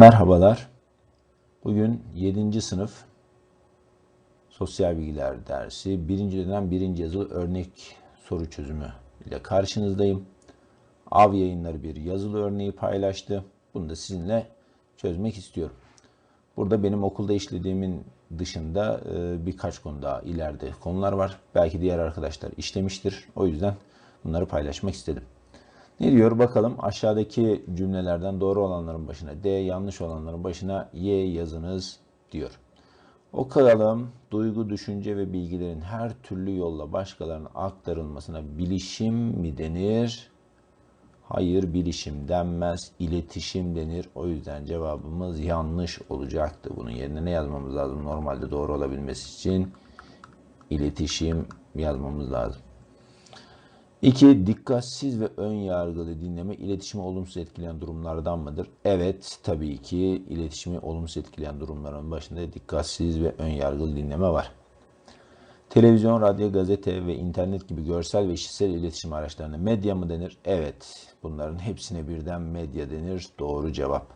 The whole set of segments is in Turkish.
Merhabalar. Bugün 7. sınıf Sosyal Bilgiler dersi 1. dönem 1. yazılı örnek soru çözümü ile karşınızdayım. Av yayınları bir yazılı örneği paylaştı. Bunu da sizinle çözmek istiyorum. Burada benim okulda işlediğimin dışında e, birkaç konu daha ileride konular var. Belki diğer arkadaşlar işlemiştir. O yüzden bunları paylaşmak istedim. Ne diyor bakalım aşağıdaki cümlelerden doğru olanların başına D, yanlış olanların başına Y yazınız diyor. Okuyalım. Duygu, düşünce ve bilgilerin her türlü yolla başkalarına aktarılmasına bilişim mi denir? Hayır bilişim denmez. İletişim denir. O yüzden cevabımız yanlış olacaktı. Bunun yerine ne yazmamız lazım? Normalde doğru olabilmesi için iletişim yazmamız lazım. 2. Dikkatsiz ve ön yargılı dinleme iletişimi olumsuz etkileyen durumlardan mıdır? Evet, tabii ki iletişimi olumsuz etkileyen durumların başında dikkatsiz ve ön yargılı dinleme var. Televizyon, radyo, gazete ve internet gibi görsel ve işitsel iletişim araçlarına medya mı denir? Evet, bunların hepsine birden medya denir. Doğru cevap.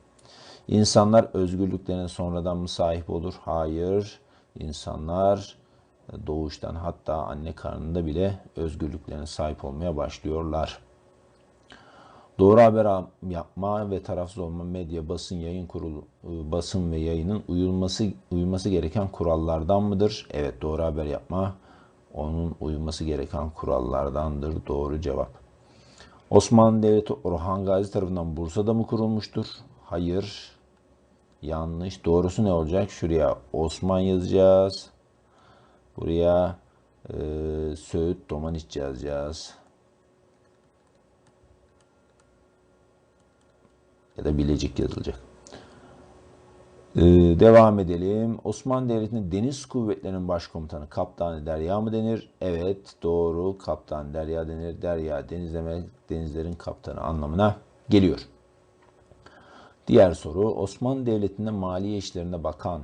İnsanlar özgürlüklerine sonradan mı sahip olur? Hayır. İnsanlar doğuştan hatta anne karnında bile özgürlüklerine sahip olmaya başlıyorlar. Doğru haber yapma ve tarafsız olma medya, basın, yayın kurulu, ıı, basın ve yayının uyulması uyulması gereken kurallardan mıdır? Evet, doğru haber yapma onun uyulması gereken kurallardandır. Doğru cevap. Osmanlı Devleti Orhan Gazi tarafından Bursa'da mı kurulmuştur? Hayır. Yanlış. Doğrusu ne olacak? Şuraya Osman yazacağız. Buraya e, Söğüt Domaniç yazacağız. Ya da Bilecik yazılacak. Ee, devam edelim. Osmanlı Devleti'nin deniz kuvvetlerinin başkomutanı Kaptan Derya mı denir? Evet doğru. Kaptan Derya denir. Derya deniz demek denizlerin kaptanı anlamına geliyor. Diğer soru Osmanlı Devleti'nde maliye işlerine bakan,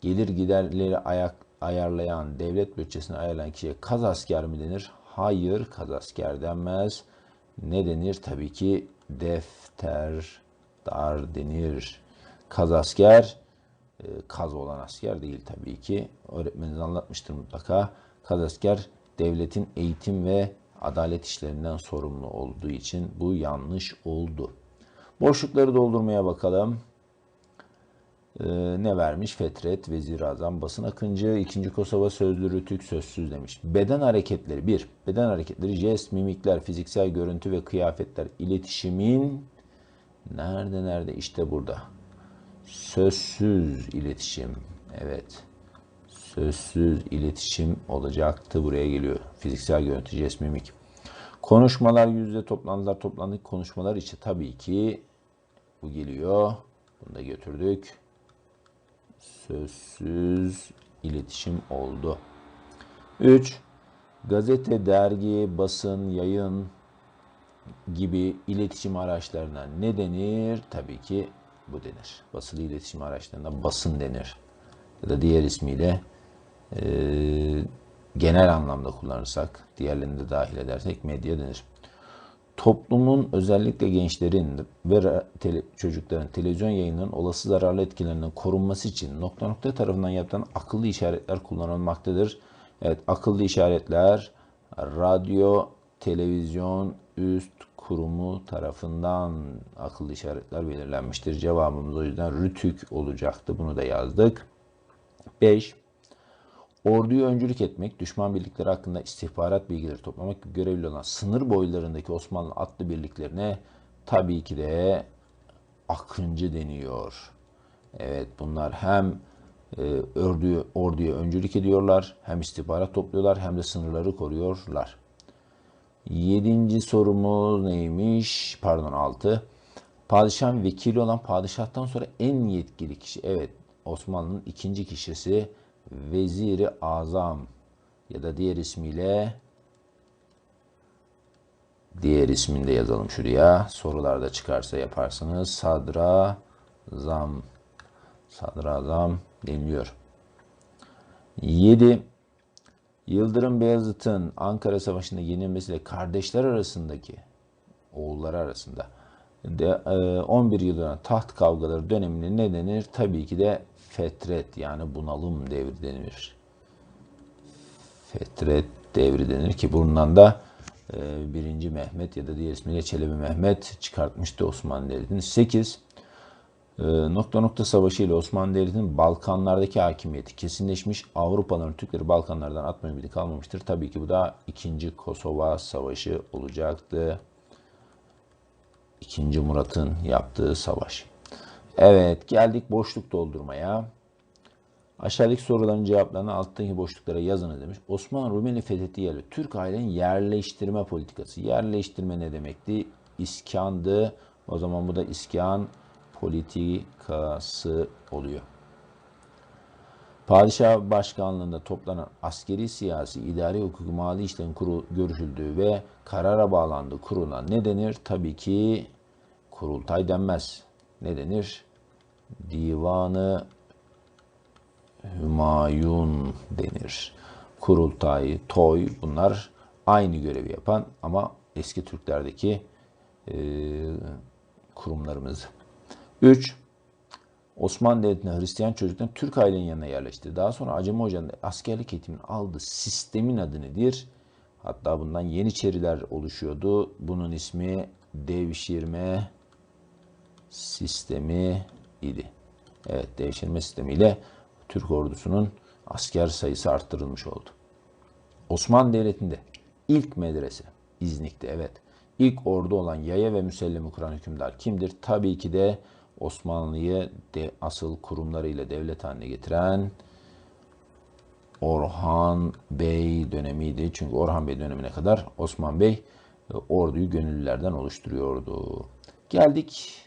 gelir giderleri ayak, ayarlayan, devlet bütçesini ayarlayan kişiye kaz asker mi denir? Hayır, kaz asker denmez. Ne denir? Tabii ki defter, dar denir. Kaz asker, e, kaz olan asker değil tabii ki. Öğretmeniniz anlatmıştır mutlaka. Kaz asker devletin eğitim ve adalet işlerinden sorumlu olduğu için bu yanlış oldu. Boşlukları doldurmaya bakalım. Ee, ne vermiş? Fetret, Vezir Azam, Basın Akıncı, 2. Kosova Sözlü Rütük Sözsüz demiş. Beden hareketleri 1. Beden hareketleri jest, mimikler, fiziksel görüntü ve kıyafetler iletişimin nerede nerede? İşte burada. Sözsüz iletişim. Evet. Sözsüz iletişim olacaktı. Buraya geliyor. Fiziksel görüntü, jest, mimik. Konuşmalar, yüzde toplantılar, toplandık konuşmalar için tabii ki bu geliyor. Bunu da götürdük sözsüz iletişim oldu. 3. Gazete, dergi, basın, yayın gibi iletişim araçlarına ne denir? Tabii ki bu denir. Basılı iletişim araçlarına basın denir. Ya da diğer ismiyle e, genel anlamda kullanırsak, diğerlerini de dahil edersek medya denir toplumun özellikle gençlerin ve tele, çocukların televizyon yayınlarının olası zararlı etkilerinden korunması için nokta nokta tarafından yapılan akıllı işaretler kullanılmaktadır. Evet akıllı işaretler radyo, televizyon, üst kurumu tarafından akıllı işaretler belirlenmiştir. Cevabımız o yüzden rütük olacaktı. Bunu da yazdık. 5. Orduyu öncülük etmek, düşman birlikleri hakkında istihbarat bilgileri toplamak gibi görevli olan sınır boylarındaki Osmanlı atlı birliklerine tabii ki de akıncı deniyor. Evet bunlar hem e, orduyu, orduya öncülük ediyorlar, hem istihbarat topluyorlar, hem de sınırları koruyorlar. Yedinci sorumuz neymiş? Pardon altı. Padişahın vekili olan padişahtan sonra en yetkili kişi. Evet Osmanlı'nın ikinci kişisi Veziri Azam ya da diğer ismiyle diğer isminde yazalım şuraya. Sorularda çıkarsa yaparsınız. Sadra Zam Sadrazam deniliyor. 7. Yıldırım Beyazıt'ın Ankara Savaşı'nda yenilmesiyle kardeşler arasındaki oğulları arasında de, e, 11 yılına taht kavgaları dönemine ne denir? Tabii ki de fetret yani bunalım devri denir. Fetret devri denir ki bundan da e, 1. Mehmet ya da diğer ismiyle Çelebi Mehmet çıkartmıştı Osmanlı Devleti'ni. 8. E, nokta nokta savaşı ile Osmanlı Devleti'nin Balkanlardaki hakimiyeti kesinleşmiş. Avrupalıların Türkleri Balkanlardan atma ümidi kalmamıştır. Tabii ki bu da 2. Kosova Savaşı olacaktı. 2. Murat'ın yaptığı savaş. Evet geldik boşluk doldurmaya. Aşağıdaki soruların cevaplarını alttaki boşluklara yazınız demiş. Osmanlı Rumeli fethetti yerli. Türk ailenin yerleştirme politikası. Yerleştirme ne demekti? İskandı. O zaman bu da iskan politikası oluyor. Padişah başkanlığında toplanan askeri, siyasi, idari, hukuki, mali işlerin kuru, görüşüldüğü ve karara bağlandığı kurulan ne denir? Tabii ki kurultay denmez. Ne denir? Divanı Hümayun denir. Kurultay, toy bunlar aynı görevi yapan ama eski Türklerdeki e, kurumlarımız. 3. Osmanlı Devleti'ne Hristiyan çocukların Türk ailenin yanına yerleşti. Daha sonra Acemi Hoca'nın askerlik eğitimini aldı. Sistemin adı nedir? Hatta bundan Yeniçeriler oluşuyordu. Bunun ismi devşirme sistemi idi. Evet devşirme sistemiyle Türk ordusunun asker sayısı arttırılmış oldu. Osmanlı Devleti'nde ilk medrese İznik'te evet. İlk ordu olan yaya ve müsellemi kuran hükümdar kimdir? Tabii ki de Osmanlı'yı de asıl kurumlarıyla devlet haline getiren Orhan Bey dönemiydi. Çünkü Orhan Bey dönemine kadar Osman Bey e, orduyu gönüllülerden oluşturuyordu. Geldik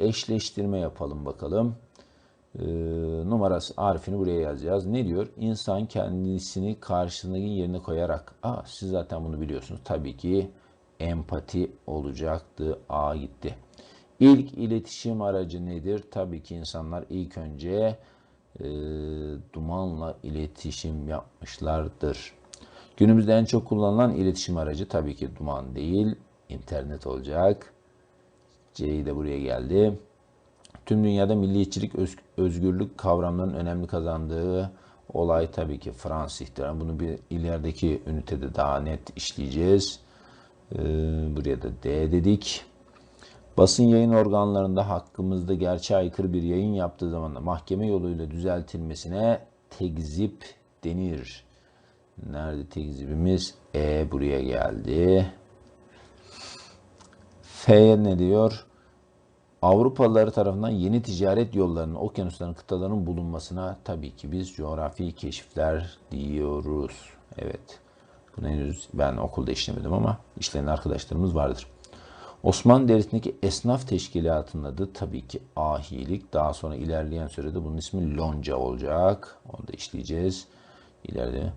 eşleştirme yapalım bakalım. Ee, numarası harfini buraya yazacağız. Ne diyor? İnsan kendisini karşısındaki yerine koyarak. Aa, siz zaten bunu biliyorsunuz. Tabii ki empati olacaktı. A gitti. İlk iletişim aracı nedir? Tabii ki insanlar ilk önce e, dumanla iletişim yapmışlardır. Günümüzde en çok kullanılan iletişim aracı tabii ki duman değil, internet olacak. C de buraya geldi. Tüm dünyada milliyetçilik, özgürlük kavramlarının önemli kazandığı olay tabii ki Fransız ihtilali. Bunu bir ilerideki ünitede daha net işleyeceğiz. Ee, buraya da D dedik. Basın yayın organlarında hakkımızda gerçeğe aykırı bir yayın yaptığı zaman da mahkeme yoluyla düzeltilmesine tekzip denir. Nerede tekzibimiz? E buraya geldi. F ne diyor? Avrupalıları tarafından yeni ticaret yollarının, okyanusların, kıtaların bulunmasına tabii ki biz coğrafi keşifler diyoruz. Evet. Bunu henüz ben okulda işlemedim ama işleyen arkadaşlarımız vardır. Osmanlı Devleti'ndeki esnaf teşkilatının adı tabii ki ahilik. Daha sonra ilerleyen sürede bunun ismi lonca olacak. Onu da işleyeceğiz. İleride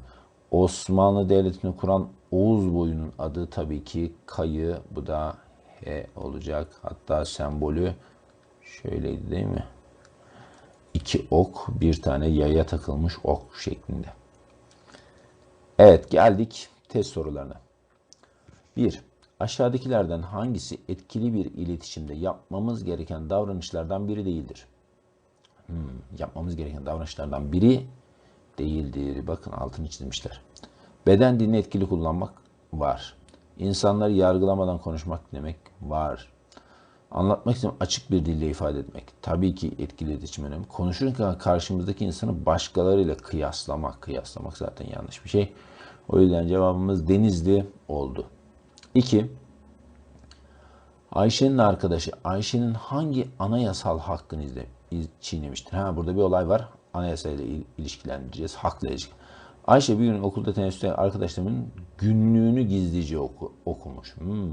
Osmanlı Devleti'ni kuran Oğuz boyunun adı tabii ki kayı. Bu da H olacak. Hatta sembolü şöyleydi değil mi? İki ok, bir tane yaya takılmış ok şeklinde. Evet geldik test sorularına. 1. Aşağıdakilerden hangisi etkili bir iletişimde yapmamız gereken davranışlardan biri değildir? Hmm, yapmamız gereken davranışlardan biri değildir. Bakın altını çizmişler. Beden dilini etkili kullanmak var. İnsanları yargılamadan konuşmak demek var. Anlatmak için açık bir dille ifade etmek. Tabii ki etkili iletişim önemli. Konuşurken karşımızdaki insanı başkalarıyla kıyaslamak. Kıyaslamak zaten yanlış bir şey. O yüzden cevabımız Denizli oldu. 2. Ayşe'nin arkadaşı Ayşe'nin hangi anayasal hakkını izle, çiğnemiştir? Ha, burada bir olay var. Anayasayla ilişkilendireceğiz. Hakla ilişki. Ayşe bir gün okulda teneffüste arkadaşlarımın günlüğünü gizlice oku, okumuş. Hmm.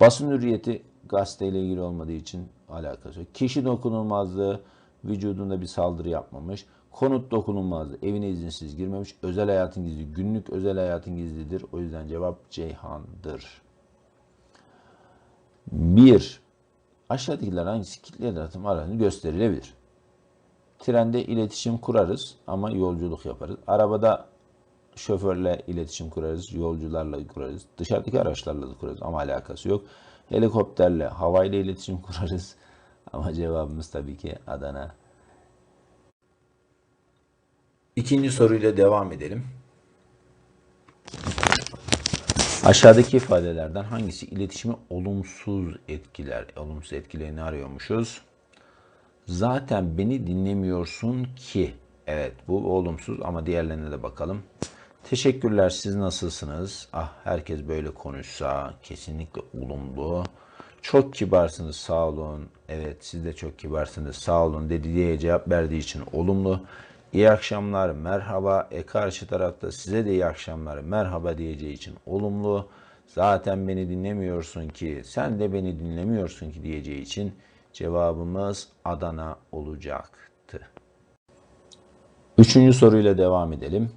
Basın hürriyeti gazeteyle ilgili olmadığı için alakası yok. Kişi dokunulmazlığı vücudunda bir saldırı yapmamış. Konut dokunulmazdı. Evine izinsiz girmemiş. Özel hayatın gizli. Günlük özel hayatın gizlidir. O yüzden cevap Ceyhan'dır. 1. Aşağıdakiler hangisi kitle dağıtım aracını gösterilebilir? Trende iletişim kurarız ama yolculuk yaparız. Arabada şoförle iletişim kurarız, yolcularla kurarız. Dışarıdaki araçlarla da kurarız ama alakası yok. Helikopterle, havayla iletişim kurarız. Ama cevabımız tabii ki Adana. İkinci soruyla devam edelim. Aşağıdaki ifadelerden hangisi iletişimi olumsuz etkiler? Olumsuz etkilerini arıyormuşuz. Zaten beni dinlemiyorsun ki. Evet bu olumsuz ama diğerlerine de bakalım. Teşekkürler siz nasılsınız? Ah herkes böyle konuşsa kesinlikle olumlu. Çok kibarsınız sağ olun. Evet siz de çok kibarsınız sağ olun dedi diye cevap verdiği için olumlu. İyi akşamlar merhaba. E karşı tarafta size de iyi akşamlar merhaba diyeceği için olumlu. Zaten beni dinlemiyorsun ki sen de beni dinlemiyorsun ki diyeceği için cevabımız Adana olacaktı. Üçüncü soruyla devam edelim.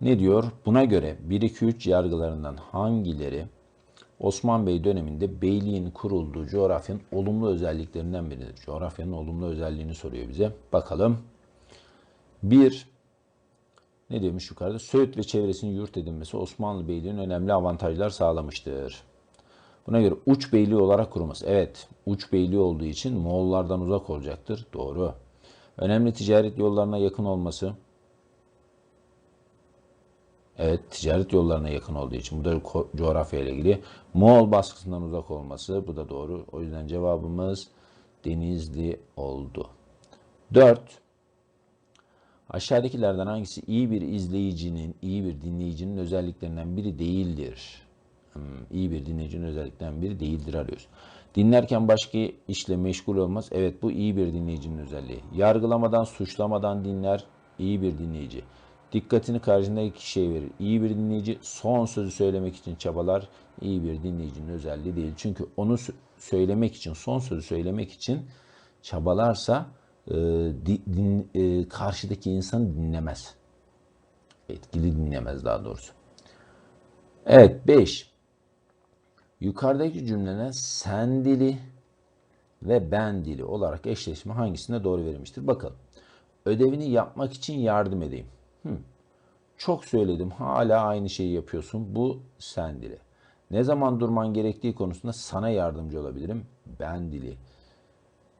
Ne diyor? Buna göre 1-2-3 yargılarından hangileri Osman Bey döneminde beyliğin kurulduğu coğrafyanın olumlu özelliklerinden biridir? Coğrafyanın olumlu özelliğini soruyor bize. Bakalım. 1. Ne demiş yukarıda? Söğüt ve çevresinin yurt edinmesi Osmanlı Beyliği'nin önemli avantajlar sağlamıştır. Buna göre uç beyliği olarak kurulması. Evet, uç beyliği olduğu için Moğollardan uzak olacaktır. Doğru. Önemli ticaret yollarına yakın olması. Evet, ticaret yollarına yakın olduğu için bu da coğrafya ile ilgili. Moğol baskısından uzak olması. Bu da doğru. O yüzden cevabımız Denizli oldu. 4. Aşağıdakilerden hangisi iyi bir izleyicinin, iyi bir dinleyicinin özelliklerinden biri değildir? Hmm, iyi bir dinleyicinin özelliklerinden biri değildir arıyoruz. Dinlerken başka işle meşgul olmaz. Evet bu iyi bir dinleyicinin özelliği. Yargılamadan, suçlamadan dinler. iyi bir dinleyici. Dikkatini karşındaki kişiye verir. İyi bir dinleyici son sözü söylemek için çabalar. İyi bir dinleyicinin özelliği değil. Çünkü onu söylemek için, son sözü söylemek için çabalarsa e, din, e, karşıdaki insan dinlemez. Etkili dinlemez daha doğrusu. Evet 5. Yukarıdaki cümlene sen dili ve ben dili olarak eşleşme hangisine doğru verilmiştir? Bakalım. Ödevini yapmak için yardım edeyim. Hmm. Çok söyledim. Hala aynı şeyi yapıyorsun. Bu sen dili. Ne zaman durman gerektiği konusunda sana yardımcı olabilirim. Ben dili.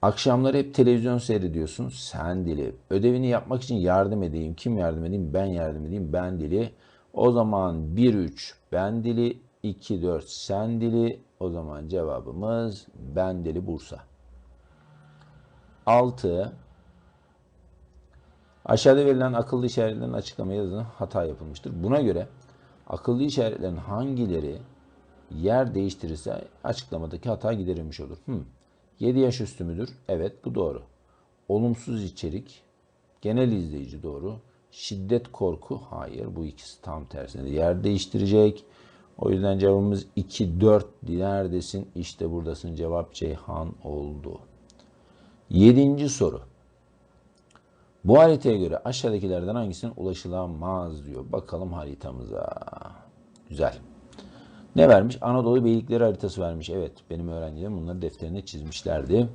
Akşamları hep televizyon seyrediyorsun. Sen dili. Ödevini yapmak için yardım edeyim. Kim yardım edeyim? Ben yardım edeyim. Ben dili. O zaman 1-3 ben dili. 2-4 sen dili. O zaman cevabımız ben dili Bursa. 6. Aşağıda verilen akıllı işaretlerin açıklamaya yazılan hata yapılmıştır. Buna göre akıllı işaretlerin hangileri yer değiştirirse açıklamadaki hata giderilmiş olur. Hmm. 7 yaş üstü müdür? Evet bu doğru. Olumsuz içerik, genel izleyici doğru. Şiddet korku hayır bu ikisi tam tersine yer değiştirecek. O yüzden cevabımız 2 4 neredesin? İşte buradasın. Cevap Ceyhan oldu. Yedinci soru. Bu haritaya göre aşağıdakilerden hangisine ulaşılamaz diyor. Bakalım haritamıza. Güzel. Ne vermiş? Anadolu beylikleri haritası vermiş. Evet benim öğrencilerim bunları defterine çizmişlerdi.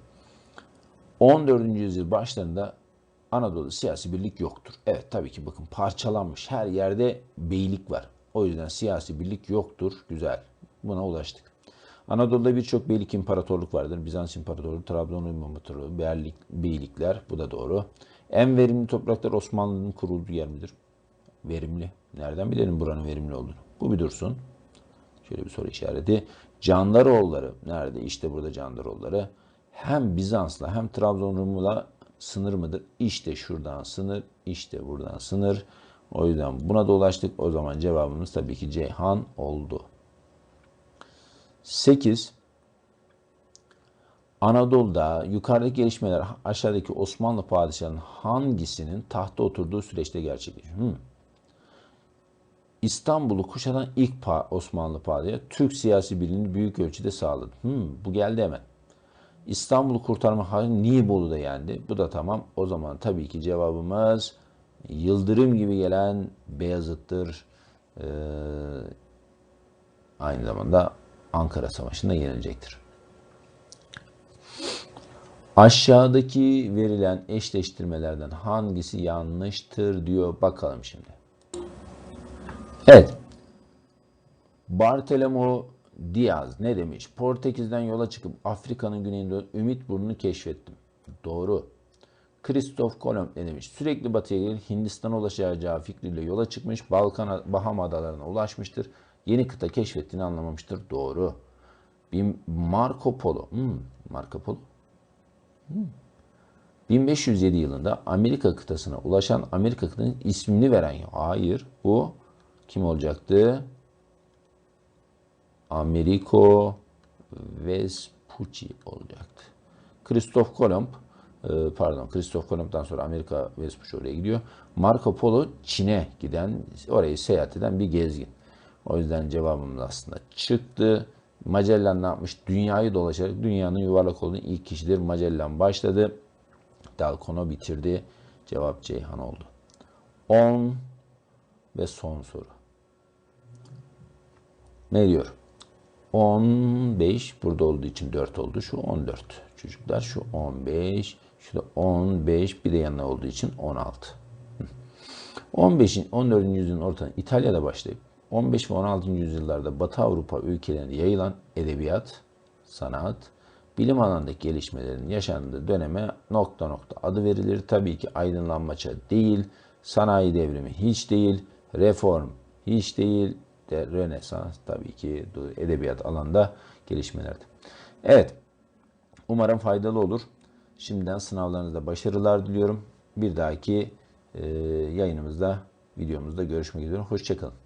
14. yüzyıl başlarında Anadolu siyasi birlik yoktur. Evet tabii ki bakın parçalanmış. Her yerde beylik var. O yüzden siyasi birlik yoktur. Güzel. Buna ulaştık. Anadolu'da birçok beylik imparatorluk vardır. Bizans İmparatorluğu, Trabzon İmparatorluğu, Berlik, beylikler. Bu da doğru. En verimli topraklar Osmanlı'nın kurulduğu yer midir? Verimli. Nereden bilelim buranın verimli olduğunu? Bu bir dursun. Şöyle bir soru işareti. Candaroğulları nerede? İşte burada Candaroğulları. Hem Bizans'la hem Trabzon Rum'la sınır mıdır? İşte şuradan sınır, işte buradan sınır. O yüzden buna da ulaştık. O zaman cevabımız tabii ki Ceyhan oldu. 8. Anadolu'da yukarıdaki gelişmeler aşağıdaki Osmanlı padişahının hangisinin tahta oturduğu süreçte gerçekleşiyor? Hmm. İstanbul'u kuşatan ilk Osmanlı padişahı Türk siyasi birliğini büyük ölçüde sağladı. Hmm, bu geldi hemen. İstanbul'u kurtarma hali Nibolu'da yendi. Bu da tamam. O zaman tabii ki cevabımız yıldırım gibi gelen Beyazıt'tır. Ee, aynı zamanda Ankara Savaşı'nda yenilecektir. Aşağıdaki verilen eşleştirmelerden hangisi yanlıştır diyor. Bakalım şimdi. Evet. Bartolomeo Diaz ne demiş? Portekiz'den yola çıkıp Afrika'nın güneyinde Ümit Burnu'nu keşfettim. Doğru. Kristof Kolomb ne demiş? Sürekli batıya gelip Hindistan'a ulaşacağı fikriyle yola çıkmış. Balkan, Baham adalarına ulaşmıştır. Yeni kıta keşfettiğini anlamamıştır. Doğru. Bir Marco Polo. Hmm, Marco Polo. Hmm. 1507 yılında Amerika kıtasına ulaşan Amerika kıtasının ismini veren. Hayır. Bu kim olacaktı? Americo Vespucci olacaktı. Kristof Kolomb e, pardon Kristof Kolomb'dan sonra Amerika Vespucci oraya gidiyor. Marco Polo Çin'e giden, orayı seyahat eden bir gezgin. O yüzden cevabımız aslında çıktı. Magellan ne yapmış? Dünyayı dolaşarak dünyanın yuvarlak olduğunu ilk kişidir. Magellan başladı. Dalkono bitirdi. Cevap Ceyhan oldu. 10 ve son soru. Ne diyor? 15 burada olduğu için 4 oldu. Şu 14. Çocuklar şu 15, şu da 15 bir de yanına olduğu için 16. 15'in 14. yüzyılın ortasında İtalya'da başlayıp 15 ve 16. yüzyıllarda Batı Avrupa ülkelerinde yayılan edebiyat, sanat, bilim alanındaki gelişmelerin yaşandığı döneme nokta nokta adı verilir. Tabii ki aydınlanma çağı değil, sanayi devrimi hiç değil, reform hiç değil, de Rönesans tabii ki edebiyat alanda gelişmelerdi. Evet, umarım faydalı olur. Şimdiden sınavlarınızda başarılar diliyorum. Bir dahaki e, yayınımızda, videomuzda görüşmek üzere. Hoşçakalın.